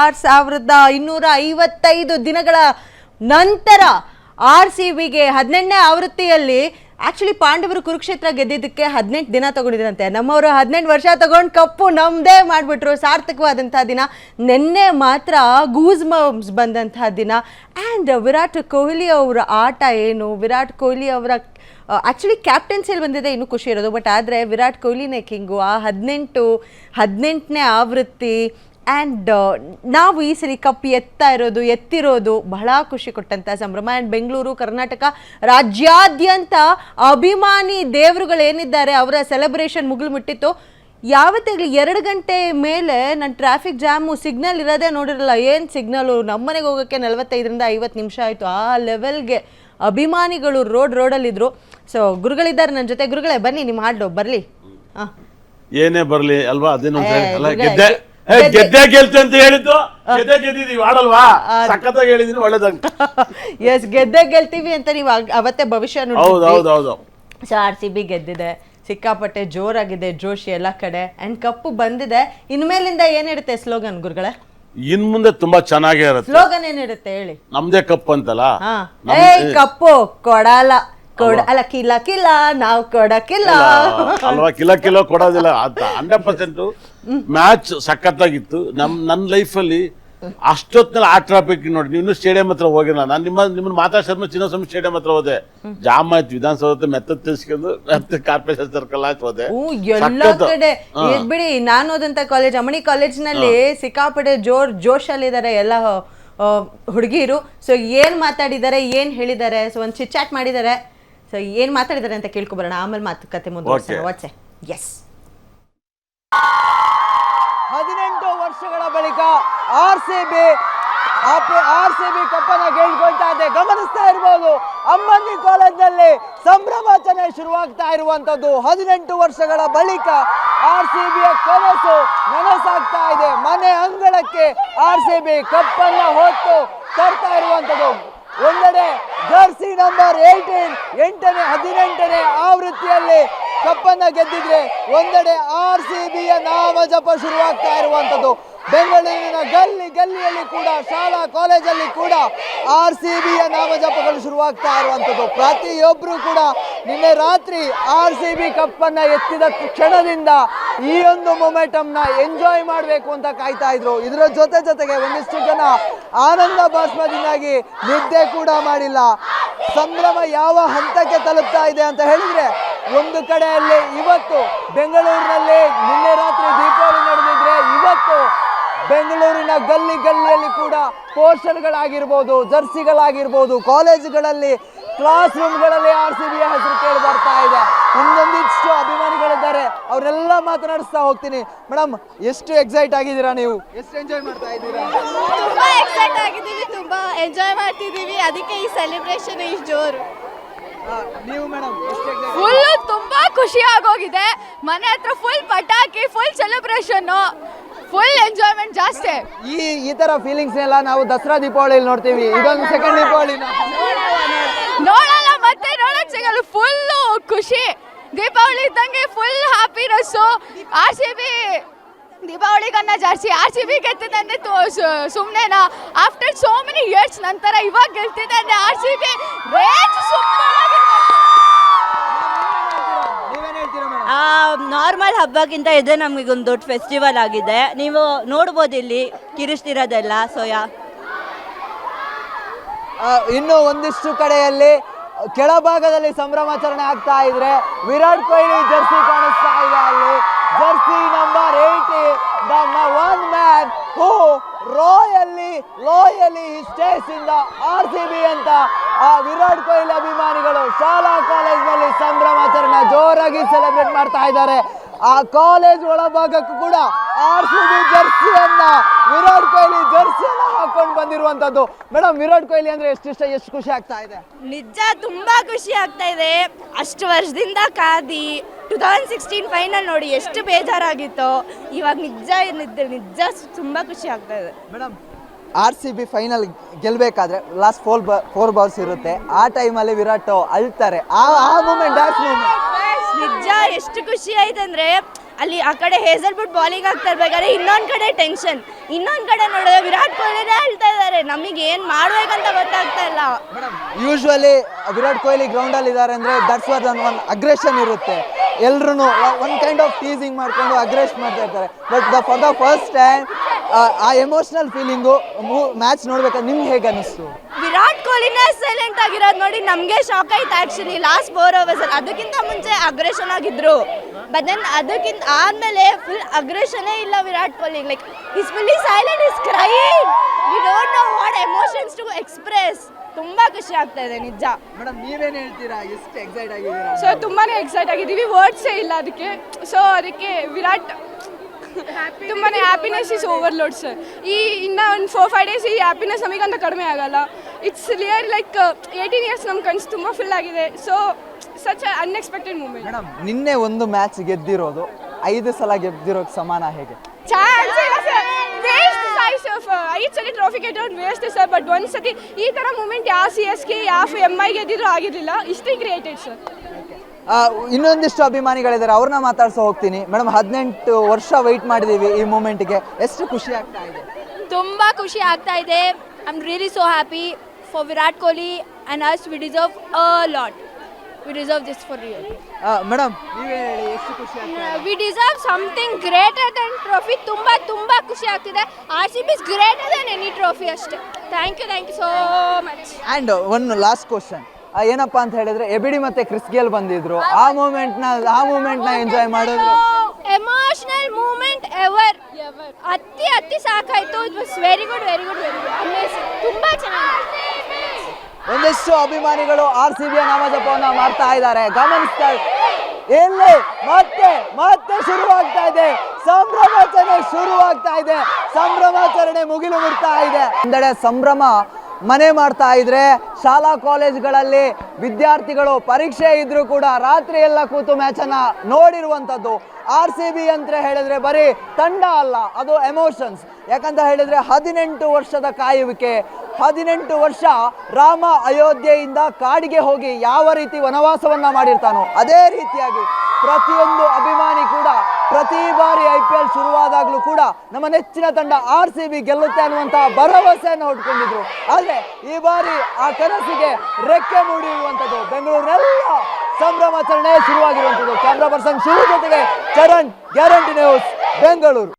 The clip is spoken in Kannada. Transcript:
ಆರ್ ಸಾವಿರದ ಇನ್ನೂರ ಐವತ್ತೈದು ದಿನಗಳ ನಂತರ ಆರ್ ಸಿ ಬಿಗೆ ಹದಿನೆಂಟನೇ ಆವೃತ್ತಿಯಲ್ಲಿ ಆಕ್ಚುಲಿ ಪಾಂಡವರು ಕುರುಕ್ಷೇತ್ರ ಗೆದ್ದಿದ್ದಕ್ಕೆ ಹದಿನೆಂಟು ದಿನ ತಗೊಂಡಿದ್ರಂತೆ. ನಮ್ಮವರು ಹದಿನೆಂಟು ವರ್ಷ ತಗೊಂಡು ಕಪ್ಪು ನಮ್ಮದೇ ಮಾಡಿಬಿಟ್ರು. ಸಾರ್ಥಕವಾದಂಥ ದಿನ. ನಿನ್ನೆ ಮಾತ್ರ ಗೂಸ್ ಮಮ್ಸ್ ಬಂದಂತಹ ದಿನ. ಆ್ಯಂಡ್ ವಿರಾಟ್ ಕೊಹ್ಲಿ ಅವರ ಆಟ ಏನು? ವಿರಾಟ್ ಕೊಹ್ಲಿ ಅವರ ಆ್ಯಕ್ಚುಲಿ ಕ್ಯಾಪ್ಟನ್ಸಿಯಲ್ಲಿ ಬಂದಿದೆ ಇನ್ನೂ ಖುಷಿ ಇರೋದು. ಬಟ್ ಆದರೆ ವಿರಾಟ್ ಕೊಹ್ಲಿನೇ ಕಿಂಗು ಆ ಹದಿನೆಂಟು, ಹದಿನೆಂಟನೇ ಆವೃತ್ತಿ ಆ್ಯಂಡ್ ನಾವು ಈ ಸರಿ ಕಪ್ ಎತ್ತಾ ಇರೋದು ಎತ್ತಿರೋದು ಬಹಳ ಖುಷಿ ಕೊಟ್ಟಂಥ ಸಂಭ್ರಮ. ಆ್ಯಂಡ್ ಬೆಂಗಳೂರು ಕರ್ನಾಟಕ ರಾಜ್ಯಾದ್ಯಂತ ಅಭಿಮಾನಿ ದೇವರುಗಳು ಏನಿದ್ದಾರೆ ಅವರ ಸೆಲೆಬ್ರೇಷನ್ ಮುಗಿಲು ಮುಟ್ಟಿತ್ತು ಯಾವತ್ತಾಗಲಿ ಎರಡು ಗಂಟೆ ಮೇಲೆ ನನ್ನ ಟ್ರಾಫಿಕ್ ಜಾಮು ಸಿಗ್ನಲ್ ಇರೋದೇ ನೋಡಿರಲ್ಲ ಏನು ಸಿಗ್ನಲು ನಮ್ಮನೆಗೆ ಹೋಗೋಕ್ಕೆ ನಲವತ್ತೈದರಿಂದ ಐವತ್ತು ನಿಮಿಷ ಆಯಿತು. ಆ ಲೆವೆಲ್ಗೆ ಅಭಿಮಾನಿಗಳು ರೋಡ್ ರೋಡಲ್ಲಿದ್ದರು ಸೊ ಗುರುಗಳಿದ್ದಾರೆ ನನ್ನ ಜೊತೆ. ಗುರುಗಳೇ ಬನ್ನಿ ನಿಮ್ಮ ಹಾಡು ಬರಲಿ. ಹಾಂ. ಏನೇ ಬರಲಿ ಅಲ್ವಾ? ಅದೇನು ಗೆದ್ದೆ- ಗೆಲ್ತೆ ಅಂತ ಹೇಳಿದ್ದು? ಗೆದ್ದೆ ಗೆದ್ದಿದೀವಿ ಆಡಲ್ವಾ? ಸಖತ್ತಾಗಿ ಹೇಳಿದೀನಿ ಒಳ್ಳೇದಂತ ಎಸ್ ಗೆದ್ದೆ ಗೆಲ್ತೀವಿ ಅಂತ ನೀವು ಅವತ್ತೇ ಭವಿಷ್ಯ ಹೌದು ಹೌದು ಹೌದು ಸೊ ಆರ್ ಸಿ ಬಿ ಗೆದ್ದಿದೆ ಸಿಕ್ಕಾಪಟ್ಟೆ ಜೋರಾಗಿದೆ ಜೋಶಿ ಎಲ್ಲ ಕಡೆ ಅಂಡ್ ಕಪ್ಪು ಬಂದಿದೆ. ಇನ್ಮೇಲಿಂದ ಏನಿರುತ್ತೆ ಸ್ಲೋಗನ್ ಗುರುಗಳೇ? ಇನ್ ಮುಂದೆ ತುಂಬಾ ಚೆನ್ನಾಗಿ ಇರುತ್ತೆ. ಸ್ಲೋಗನ್ ಏನಿರುತ್ತೆ ಹೇಳಿ? ನಮ್ದೇ ಕಪ್ ಅಂತಲ್ಲ? ಕಪ್ಪು ಕೊಡಲ್ಲ. ಕೊಡ ಅಲ್ಲ ಕಿಲ ಕಿಲ ನಾವು ಕೊಡಕ್ಕಿಲ್ಲ ಅಲ್ವಾ? ಕಿಲ ಕಿಲೋ ಕೊಡೋದಿಲ್ಲ ಅಂತ. ಹಂಡ್ರೆಡ್ ಪರ್ಸೆಂಟ್ ಮ್ಯಾಚ್ ಸಖತ್ತಾಗಿತ್ತು. ನಮ್ ನನ್ನ ಲೈಫಲ್ಲಿ ಅಷ್ಟೊತ್ತಿನಲ್ಲಿ ಆ ಟ್ರಾಫಿಕ್ ನೋಡಿ ನೀವು ಸ್ಟೇಡಿಯಂ ಹತ್ರ ಹೋಗಿಲ್ಲ ನಾನು ನಿಮ್ಮ ನಿಮ್ಮನ್ನ ಮಾತಾಡ್ಸಿದ್ಮೇಲೆ ಚಿನ್ನಸ್ವಾಮಿ ಸ್ಟೇಡಿಯಂ ಹತ್ರ ಹೋದೆ. ಜಾಮ್ ಆಯ್ತು ವಿಧಾನಸೌಧ ಮೆತ್ತ ತಿಳ್ಸ್ಕೊಂಡು ಮತ್ತೆ ಕಾರ್ಪೊರೇಷನ್ ಸರ್ಕಲ್ ಆಯ್ತು ಹೋದೆ. ಹ್ಞೂ ಎಲ್ಲ ಸಖತ್ತು. ಕಡೆ. ಇದ್ ಬಿಡಿ ನಾನು ಓದಂತ ಕಾಲೇಜ್ ಅಮಣಿ ಕಾಲೇಜ್ನಲ್ಲಿ ಸಿಕ್ಕಾಪಟ್ಟೆ ಜೋರ್ ಜೋಶಲ್ಲಿದ್ದಾರೆ ಎಲ್ಲ ಹುಡುಗಿರು. ಸೊ ಏನ್ ಮಾತಾಡಿದ್ದಾರೆ ಏನ್ ಹೇಳಿದ್ದಾರೆ? ಸೊ ಒಂದು ಚಿಟ್ ಚಾಟ್ ಮಾಡಿದ್ದಾರೆ. ಸೊ ಏನ್ ಮಾತಾಡಿದ್ದಾರೆ ಅಂತ ಕೇಳ್ಕೊಬರೋಣ. ಆಮೇಲೆ ಮಾತುಕತೆ ಮುಂದುವರ್ಸೋಣ. ವಾಚೆ ಎಸ್ ಹದಿನೆಂಟು ವರ್ಷಗಳ ಬಳಿಕ R C B R C B ಕಪ್ಪನ ಕೇಳ್ಕೊಳ್ತಾ ಇದೆ. ಗಮನಿಸ್ತಾ ಇರ್ಬೋದು ಅಮ್ಮನಿ ಕಾಲೇಜ್ನಲ್ಲಿ ಸಂಭ್ರಮಾಚರಣೆ ಶುರುವಾಗ್ತಾ ಇರುವಂತದ್ದು ಹದಿನೆಂಟು ವರ್ಷಗಳ ಬಳಿಕ ಆರ್ ಸಿ ಬಿಯ ಕನಸು ನನಸಾಗ್ತಾ ಇದೆ. ಮನೆ ಅಂಗಳಕ್ಕೆ ಆರ್ ಸಿ ಬಿ ಕಪ್ಪನ್ನ ಹೊತ್ತು ತರ್ತಾ ಇರುವಂತದ್ದು ಒಂದೆಡೆ ಜರ್ಸಿ ನಂಬರ್ ಏಯ್ಟೀನ್, ಎಂಟನೇ, ಹದಿನೆಂಟನೇ ಆವೃತ್ತಿಯಲ್ಲಿ ಕಪ್ಪನ್ನ ಗೆದ್ದಿದ್ರೆ ಒಂದೆಡೆ ಆರ್ ಸಿ ಬಿಯ ನಾಮಜಪ ಶುರುವಾಗ್ತಾ ಇರುವಂತದ್ದು ಬೆಂಗಳೂರಿನ ಗಲ್ಲಿ ಗಲ್ಲಿಯಲ್ಲಿ ಕೂಡ, ಶಾಲಾ ಕಾಲೇಜಲ್ಲಿ ಕೂಡ ಆರ್ ಸಿ ಬಿಯ ನಾಮಜಪಗಳು ಶುರುವಾಗ್ತಾ ಇರುವಂಥದ್ದು. ಪ್ರತಿಯೊಬ್ಬರು ಕೂಡ ನಿನ್ನೆ ರಾತ್ರಿ ಆರ್ ಸಿ ಬಿ ಕಪ್ಪನ್ನು ಎತ್ತಿದ ಕ್ಷಣದಿಂದ ಈ ಒಂದು ಮೊಮೆಂಟಮ್ನ ಎಂಜಾಯ್ ಮಾಡಬೇಕು ಅಂತ ಕಾಯ್ತಾ ಇದ್ರು. ಇದರ ಜೊತೆ ಜೊತೆಗೆ ಒಂದಿಷ್ಟು ಜನ ಆನಂದ ಭಾಸ್ಮದಿಂದಾಗಿ ನಿದ್ದೆ ಕೂಡ ಮಾಡಿಲ್ಲ. ಸಂಭ್ರಮ ಯಾವ ಹಂತಕ್ಕೆ ತಲುಪ್ತಾ ಇದೆ ಅಂತ ಹೇಳಿದ್ರೆ, ಒಂದು ಕಡೆಯಲ್ಲಿ ಇವತ್ತು ಬೆಂಗಳೂರಿನಲ್ಲಿ ನಿನ್ನೆ ರಾತ್ರಿ ದೀಪಾವಳಿ ನಡೆದಿದ್ರೆ ಇವತ್ತು ಬೆಂಗಳೂರಿನ ಗಲ್ಲಿ ಗಲ್ಲಿಯಲ್ಲಿ ಕೂಡ ಪೋಸ್ಟರ್ಗಳಾಗಿರ್ಬೋದು ಜರ್ಸಿಗಳಾಗಿರ್ಬೋದು ಕಾಲೇಜುಗಳಲ್ಲಿ ಕ್ಲಾಸ್ ರೂಮ್ಗಳಲ್ಲಿ ಆರ್ ಸಿ ಬಿಯ ಹೆಸರು ಕೇಳಿ ಬರ್ತಾ ಇದೆ. ಒಂದೊಂದಿಷ್ಟು ಅಭಿಮಾನಿಗಳಿದ್ದಾರೆ. ಅವರೆಲ್ಲ ಮಾತನಾಡಿಸ್ತಾ ಹೋಗ್ತೀನಿ. ಮೇಡಮ್ ಎಷ್ಟು ಎಕ್ಸೈಟ್ ಆಗಿದ್ದೀರಾ ನೀವು? ಎಷ್ಟು ಎಂಜಾಯ್ ಮಾಡ್ತಾ ಇದ್ದೀರಾ? ತುಂಬಾ ಎಕ್ಸೈಟ್ ಆಗಿದ್ದೀವಿ ತುಂಬಾ ಎಂಜಾಯ್ ಮಾಡ್ತಿದ್ದೀವಿ. ಅದಕ್ಕೆ ಈ ಸೆಲೆಬ್ರೇಷನ್ ಇಷ್ಟು ಜೋರು. ನೀವು ಮೇಡಮ್ ಫುಲ್ ತುಂಬಾ ಖುಷಿ ಆಗೋಗಿದೆ ಮನೆ ಹತ್ರ ಫುಲ್ ಪಟಾಕಿ ಫುಲ್ ಸೆಲೆಬ್ರೇಷನ್ ಫುಲ್ ಎಂಜಾಯ್ಮೆಂಟ್ ಜಾಸ್ತಿ. ಈ ಈ ತರ ಫೀಲಿಂಗ್ಸ್ ಎಲ್ಲ ನಾವು ದಸರಾ ದೀಪಾವಳಿಯಲ್ಲಿ ನೋಡ್ತೀವಿ. ಇದೊಂದು ಸೆಕೆಂಡ್ ದೀಪಾವಳಿ ನೋಡಲ್ಲ ಮತ್ತೆ ನೋಡಕ್ ಸಿಗಲ್ಲ. ಫುಲ್ ಖುಷಿ. ದೀಪಾವಳಿ ಇದ್ದಂಗೆ full happiness R C B ದೀಪಾವಳಿಗನ್ನ ಜಾಸ್ತಿ. ಆರ್ ಸಿ ಬಿ ಗೆಲ್ತಿದ್ದಂದ್ರೆ ಸುಮ್ಮನೆನಾ ಆಫ್ಟರ್ ಸೋ ಮೆನಿ ಇಯರ್ಸ್ ನಂತರ ಇವಾಗ ಗೆಲ್ತಿದ್ದಂದ್ರೆ R C B rate super normal ಹಬ್ಬಕ್ಕಿಂತ ಇದೆ ನಮಗೊಂದು ದೊಡ್ಡ ಫೆಸ್ಟಿವಲ್ ಆಗಿದೆ. ನೀವು ನೋಡ್ಬೋದು ಇಲ್ಲಿ ಕಿರಿಸ್ತಿರೋದೆಲ್ಲ ಸೋಯಾ. ಇನ್ನು ಒಂದಿಷ್ಟು ಕಡೆಯಲ್ಲಿ ಕೆಳಭಾಗದಲ್ಲಿ ಸಂಭ್ರಮಾಚರಣೆ ಆಗ್ತಾ ಇದ್ರೆ ವಿರಾಟ್ ಕೊಹ್ಲಿ ಜರ್ಸಿ ಕಾಣಿಸ್ತಾ ಇದೆ ಅಲ್ಲಿ. Jersey number eighty one man who royally loyally stays ಇಂದ ಆರ್ ಸಿ ಬಿ ಅಂತ ಆ ವಿರಾಟ್ ಕೊಹ್ಲಿ ಅಭಿಮಾನಿಗಳು ಶಾಲಾ ಕಾಲೇಜ್ನಲ್ಲಿ ಸಂಭ್ರಮಾಚರಣೆ ಜೋರಾಗಿ ಸೆಲೆಬ್ರೇಟ್ ಮಾಡ್ತಾ ಇದ್ದಾರೆ. ಆ ಕಾಲೇಜ್ ಒಳಭಾಗಕ್ಕೂ ಕೂಡ ಆರ್ ಸಿ ಬಿ ಜರ್ಸಿಯನ್ನ ವಿರಾಟ್ ಕೊಹ್ಲಿ ಹಾಕೊಂಡು ಬಂದಿರುವಂತದ್ದು. ಮೇಡಮ್ ವಿರಾಟ್ ಕೊಹ್ಲಿ ಅಂದ್ರೆ ಎಷ್ಟು ಇಷ್ಟ ಎಷ್ಟು ಖುಷಿ ಆಗ್ತಾ ಇದೆ? ನಿಜ ತುಂಬಾ ಖುಷಿ ಆಗ್ತಾ ಇದೆ. ಅಷ್ಟು ವರ್ಷದಿಂದ ಕಾದಿ ಟೂ ತೌಸಂಡ್ ಸಿಕ್ಸ್ಟೀನ್ ಫೈನಲ್ ನೋಡಿ ಎಷ್ಟು ಬೇಜಾರಾಗಿತ್ತು ಇವಾಗ ನಿಜ ನಿಜ ನಿಜ ತುಂಬಾ ಖುಷಿ ಆಗ್ತಾ ಇದೆ. Madam R C B final ಗೆಲ್ಬೇಕಾದ್ರೆ last four four balls ಇರುತ್ತೆ. ಆ ಟೈಮಲ್ಲಿ ವಿರಾಟ್ ಅಳ್ತಾರೆ. ಆ ಆ ಮೂಮೆಂಟ್ ನಿಜ ಎಷ್ಟು ಖುಷಿ ಆಯ್ತು ಅಂದ್ರೆ ಅಲ್ಲಿ ಆ ಕಡೆ ಹೇಸಲ್ ಬಿಟ್ಟು ಬಾಲಿಂಗ್ ಆಗ್ತಾ ಇರ್ಬೇಕಾದ್ರೆ ಇನ್ನೊಂದು ಕಡೆ ಟೆನ್ಷನ್ ಇನ್ನೊಂದು ಕಡೆ ನೋಡಿದ್ರೆ ವಿರಾಟ್ ಕೊಹ್ಲಿನೇ ಹೇಳ್ತಾ ಇದ್ದಾರೆ. ನಮಗೆ ಏನು ಮಾಡ್ಬೇಕಂತ ಗೊತ್ತಾಗ್ತಾ ಇಲ್ಲ. ಯೂಶ್ವಲಿ ವಿರಾಟ್ ಕೊಹ್ಲಿ ಗ್ರೌಂಡಲ್ಲಿ ಇದ್ದಾರೆ ಅಂದರೆ ದಟ್ಸ್ ವರ್ ಒಂದು ಒಂದು ಅಗ್ರೆಷನ್ ಇರುತ್ತೆ. ಎಲ್ರೂ ಒನ್ ಕೈಂಡ್ ಆಫ್ ಟೀಸಿಂಗ್ ಮಾಡ್ಕೊಂಡು ಅಗ್ರೆಸ್ಟ್ ಮಾಡ್ತಾ ಇರ್ತಾರೆ. But the for the first time ಆ ಎಮೋಷನಲ್ ಫೀಲಿಂಗು ಮ್ಯಾಚ್ ನೋಡ್ಬೇಕಾದ್ರೆ ನಿಮ್ಗೆ ಹೇಗೆ ಅನಿಸ್ತು? ವಿರಾಟ್ ಕೊಹ್ಲಿನೇ ಸೈಲೆಂಟ್ ಆಗಿರೋದು ನೋಡಿ ನಮಗೆ ಶಾಕ್ ಆಯ್ತು ಆ್ಯಕ್ಚುಲಿ ಲಾಸ್ಟ್ ಫೋರ್ ಅವರ್ಸಲ್ಲಿ ಅದಕ್ಕಿಂತ ಮುಂಚೆ ಅಗ್ರೆಷನ್ ಆಗಿದ್ರು. ಬಟ್ ದೆನ್ ಅದಕ್ಕಿಂತ ಆದ್ಮೇಲೆ ಫುಲ್ ಅಗ್ರೆಷನೇ ಇಲ್ಲ Virat Kohli like is fully silent is cry we don't know what emotions to express ತುಂಬ ಖುಷಿ ಆಗ್ತಾ ಇದೆ ನಿಜ. ಮೇಡಮ್ ನೀವೇನು ಹೇಳ್ತೀರಾ? ಎಷ್ಟು ಎಕ್ಸೈಟ್ ಆಗಿದ್ದೀರಾ? ಸೊ ತುಂಬಾ ಎಕ್ಸೈಟ್ ಆಗಿದ್ದೀವಿ. ವರ್ಡ್ಸೇ ಇಲ್ಲ ಅದಕ್ಕೆ. ಸೊ ಅದಕ್ಕೆ ವಿರಾಟ್ ತುಂಬಾ ಹ್ಯಾಪಿನೆಸ್ ಇಸ್ ಓವರ್ಲೋಡ್ ಸರ್ ಈ ಇನ್ನು ಒಂದು ಫೋರ್ ಫೈವ್ ಡೇಸ್ ಈ ಹ್ಯಾಪಿನೆಸ್ ನಮಗಂತ ಕಡಿಮೆ ಆಗಲ್ಲ. It's clear like eighteen years ನಮ್ಮ ಕನಸು ತುಂಬ ಫುಲ್ ಆಗಿದೆ. So such unexpected moment madam ನಿನ್ನೆ ಒಂದು ಮ್ಯಾಚ್ ಗೆದ್ದಿರೋದು ಐದು ಸಲ ಗೆದ್ದಿರೋಕ್ ಸಮಾನ ಹೇಗೆ? ಚಾನ್ಸ್ ಇಲ್ಲ ಸರ್ ವೇಸ್ಟ್ ಸಾಯ್ಸ್ ಐದು ಸಲ ಟ್ರೋಫಿ ಗೆದ್ದವ್ರು ವೇಸ್ಟ್ ಸರ್ ಬಟ್ ಒಂದು ಸತಿ ಈ ಥರ ಮೂಮೆಂಟ್ ಯಾವ ಸಿ ಎಸ್ ಕೆ ಯಾವ ಎಂ ಐ ಗೆದ್ದಿದ್ರು ಆಗಿರಲಿಲ್ಲ. ಇಷ್ಟೇ ಕ್ರಿಯೇಟೆಡ್ ಸರ್ ಆ, ಇನ್ನೊಂದಿಷ್ಟು ಅಭಿಮಾನಿಗಳಿದ್ದಾರೆ ಅವ್ರನ್ನ ಮಾತಾಡ್ಸೋ ಹೋಗ್ತೀನಿ. ಮೇಡಮ್ ಹದಿನೆಂಟು ವರ್ಷ ವೆಯ್ಟ್ ಮಾಡಿದ್ದೀವಿ ಈ ಮೂಮೆಂಟ್ಗೆ ಎಷ್ಟು ಖುಷಿ ಆಗ್ತಾ ಇದೆ? ತುಂಬ ಖುಷಿ ಆಗ್ತಾ ಇದೆ. I am really so happy for Virat Kohli and us we deserve a lot we deserve this for real madam ನೀವೇ ಹೇಳಿ ಎಷ್ಟು ಖುಷಿ we deserve something greater than trophy ತುಂಬ ತುಂಬ ಖುಷಿ ಆಗ್ತಿದೆ. R C B is greater than any trophy ಅಷ್ಟೇ. Thank you thank you so much and one last question ಏನಪ್ಪ ಅಂತ ಹೇಳಿದ್ರೆ ಎಬಿಡಿ ಮತ್ತೆ ಕ್ರಿಸ್ಗೆಲ್ ಬಂದಿದ್ರು. ಆ ಮೂಮೆಂಟ್ನ ಆ ಮೂಮೆಂಟ್ನ ಎಂಜಾಯ್ ಮಾಡಿದ್ರು? ಎಮೋಷನಲ್ ಮೂಮೆಂಟ್ ಎವರ್ ಅತಿ ಅತಿ ಸಾಕಾಯ್ತು. It was very good very good very good amazing ತುಂಬ ಚೆನ್ನಾಗಿ ಒಂದಿಷ್ಟು ಅಭಿಮಾನಿಗಳು ಆರ್ ಸಿ ಬಿಯ ನಾಮಜಪವನ್ನ ಮಾಡ್ತಾ ಇದ್ದಾರೆ. ಗಮನಿಸ್ತಾ ಎಲ್ಲಿ? ಮತ್ತೆ ಮತ್ತೆ ಶುರುವಾಗ್ತಾ ಇದೆ. ಸಂಭ್ರಮಾಚರಣೆ ಶುರುವಾಗ್ತಾ ಇದೆ. ಸಂಭ್ರಮಾಚರಣೆ ಮುಗಿಲು ಮುಟ್ತಾ ಇದೆ. ಒಂದೆಡೆ ಸಂಭ್ರಮ ಮನೆ ಮಾಡ್ತಾ ಇದ್ರೆ ಶಾಲಾ ಕಾಲೇಜ್ಗಳಲ್ಲಿ ವಿದ್ಯಾರ್ಥಿಗಳು ಪರೀಕ್ಷೆ ಇದ್ರೂ ಕೂಡ ರಾತ್ರಿ ಎಲ್ಲ ಕೂತು ಮ್ಯಾಚನ್ನ ನೋಡಿರುವಂಥದ್ದು. ಆರ್ ಸಿ ಬಿ ಅಂತ ಹೇಳಿದ್ರೆ ಬರೀ ತಂಡ ಅಲ್ಲ, ಅದು ಎಮೋಷನ್ಸ್ ಯಾಕಂತ ಹೇಳಿದ್ರೆ ಹದಿನೆಂಟು ವರ್ಷದ ಕಾಯುವಿಕೆ ಹದಿನೆಂಟು ವರ್ಷ ರಾಮ ಅಯೋಧ್ಯೆಯಿಂದ ಕಾಡಿಗೆ ಹೋಗಿ ಯಾವ ರೀತಿ ವನವಾಸವನ್ನ ಮಾಡಿರ್ತಾನೋ ಅದೇ ರೀತಿಯಾಗಿ ಪ್ರತಿಯೊಂದು ಅಭಿಮಾನಿ ಕೂಡ, ಪ್ರತಿ ಬಾರಿ ಐ ಪಿ ಎಲ್ ಶುರುವಾದಾಗಲೂ ಕೂಡ ನಮ್ಮ ನೆಚ್ಚಿನ ತಂಡ ಆರ್ ಸಿ ಬಿ ಗೆಲ್ಲುತ್ತೆ ಅನ್ನುವಂತಹ ಭರವಸೆಯನ್ನು ಹೊಡ್ಕೊಂಡಿದ್ರು. ಆದ್ರೆ ಈ ಬಾರಿ ಆ ಕನಸಿಗೆ ರೆಕ್ಕೆ ಮೂಡಿರುವಂತದ್ದು ಬೆಂಗಳೂರಿನೆಲ್ಲ ಸಂಭ್ರಮಾಚರಣೆ ಶುರುವಾಗಿರುವಂಥದ್ದು. ಕ್ಯಾಮ್ರಾ ಪರ್ಸನ್ ಶಿವ ಜೊತೆಗೆ ಚರಣ್, ಗ್ಯಾರಂಟಿ ನ್ಯೂಸ್, ಬೆಂಗಳೂರು.